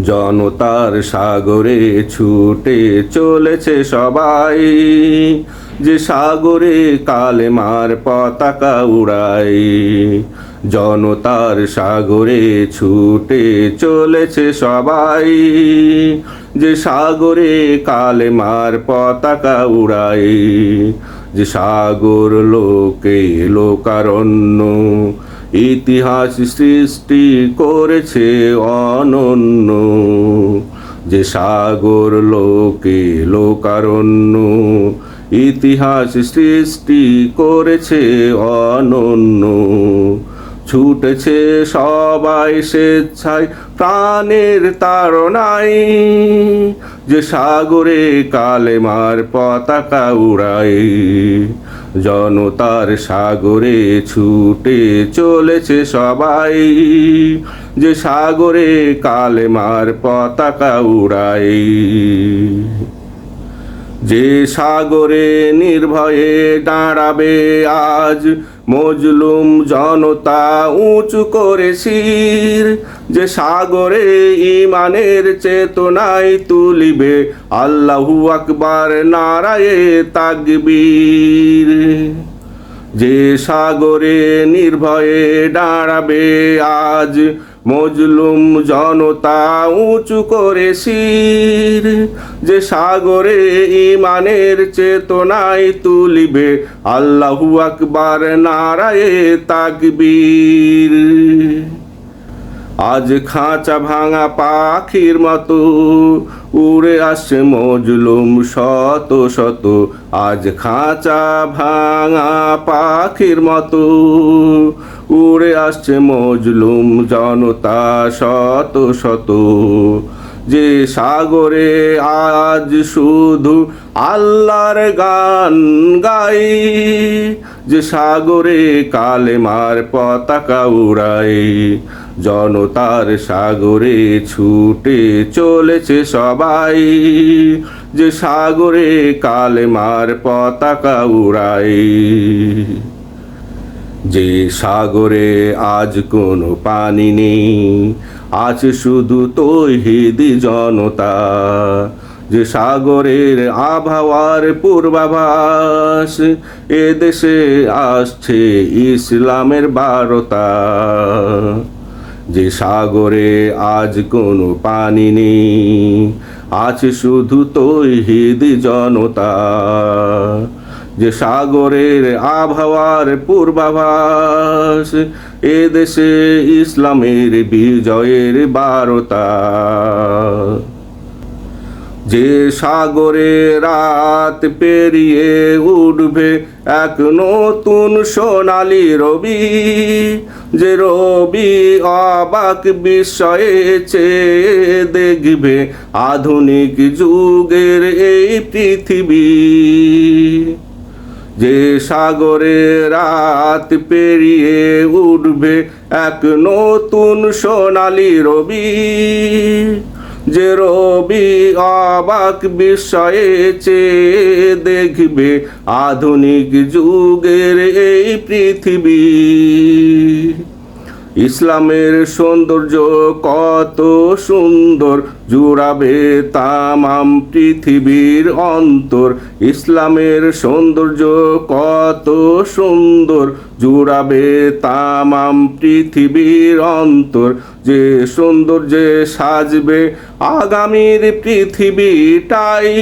জনতার সাগরে ছুটে চলেছে সবাই। যে সাগরে কালেমার পতাকা উড়াই জনতার সাগরে ছুটে চলেছে সবাই। যে সাগরে কালেমার পতাকা উড়াই যে সাগর লোকে লোকারণ্য ইতিহাস সৃষ্টি করেছে অনন্য। যে সাগর লোকে লোকারণ্য, ইতিহাস সৃষ্টি করেছে অনন্য। ছুটেছে সবাই স্বেচ্ছায় প্রাণের তাড়নায়, যে সাগরে কালেমার পতাকা উড়াই জনতার সাগরে ছুটে চলেছে সবাই। যে সাগরে কালেমার পতাকা উড়াই যে সাগরে নির্ভয়ে দাঁড়াবে আজ, মজলুম জনতা উঁচু করে শির। যে সাগরে ইমানের চেতনায় তুলিবে, আল্লাহু আকবার নারায়ে তাকবীর। যে সাগরে নির্ভয়ে দাঁড়াবে আজ মজলুম জনতা উঁচু করে শির যে সাগরে ইমানের চেতনায় তুলিবে আল্লাহু আকবার নারায়ে তাকবীর। আজ খাঁচা ভাঙা পাখির মতো, উড়ে আসছে মজলুম শত শত। আজ খাঁচা ভাঙা পাখির মতো, উড়ে আসছে মজলুম জনতা শত শত। যে সাগরে আজ শুধু আল্লাহর গান গাই, যে সাগরে কালেমার পতাকা উড়াই জনতার সাগরে ছুটে চলেছে সবাই। যে সাগরে কালেমার পতাকা উড়াই যে সাগরে আজ কোনো পানি নেই আছে শুধু তৈহিদি জনতা। যে সাগরের আবহাওয়ার পূর্বাভাস, এ দেশে আসছে ইসলামের বারতা। যে সাগরে আজ কোনো পানি নেই, আছে শুধু তৈহিদি জনতা। যে সাগরের আবহাওয়ার পূর্বাভাস, এ দেশে ইসলামের বিজয়ের বারতা। যে সাগরে রাত পেরিয়ে উঠবে এক নতুন সোনালি রবি যে রবি অবাক বিষয়ে চেয়ে দেখবে আধুনিক যুগের এই পৃথিবী। যে সাগরে রাত পেরিয়ে উঠবে এক নতুন সোনালি রবি। যে রবি অবাক বিষয়ে চেয়ে দেখবে আধুনিক যুগের এই পৃথিবী। ইসলামের সৌন্দর্য কত সুন্দর। জুড়াবে তামাম পৃথিবীর অন্তর। ইসলামের সৌন্দর্য কত সুন্দর। জুড়াবে তামাম পৃথিবীর অন্তর। যে সৌন্দর্যে সাজবে আগামীর পৃথিবীটাই।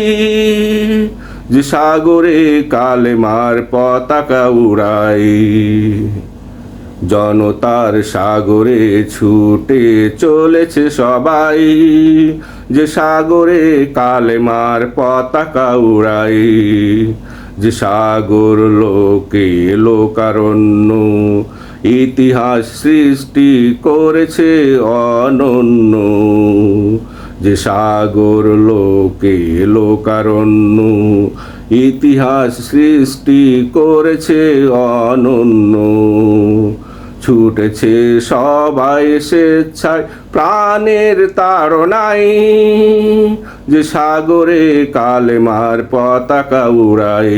যে সাগরে কালেমার পতাকা উড়াই জনতার সাগরে ছুটে চলেছে সবাই। যে সাগরে কালেমার পতাকা উড়াই, যে সাগর লোকে লোকারণ্য, ইতিহাস সৃষ্টি করেছে অনন্য। যে সাগর লোকে লোকারণ্য, ইতিহাস সৃষ্টি করেছে অনন্য। ছুটেছে সবাই স্বেচ্ছায়, প্রাণের তাড়নাই যে সাগরে কালেমার পতাকা উড়াই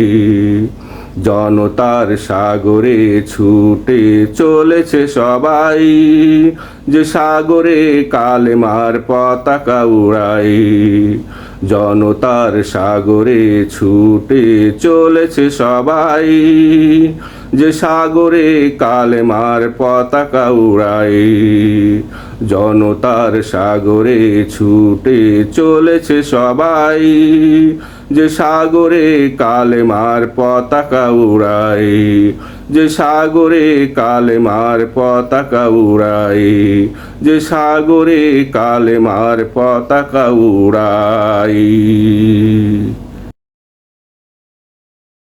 জনতার সাগরে ছুটে চলেছে সবাই। যে সাগরে কালেমার পতাকা উড়াই জনতার সাগরে ছুটে চলেছে সবাই। যে সাগরে কালেমার পতাকা উড়াই জনতার সাগরে ছুটে চলেছে সবাই। যে সাগরে কালেমার পতাকা উড়াই যে সাগরে কালেমার পতাকা উড়াই যে সাগরে কালেমার পতাকা উড়াই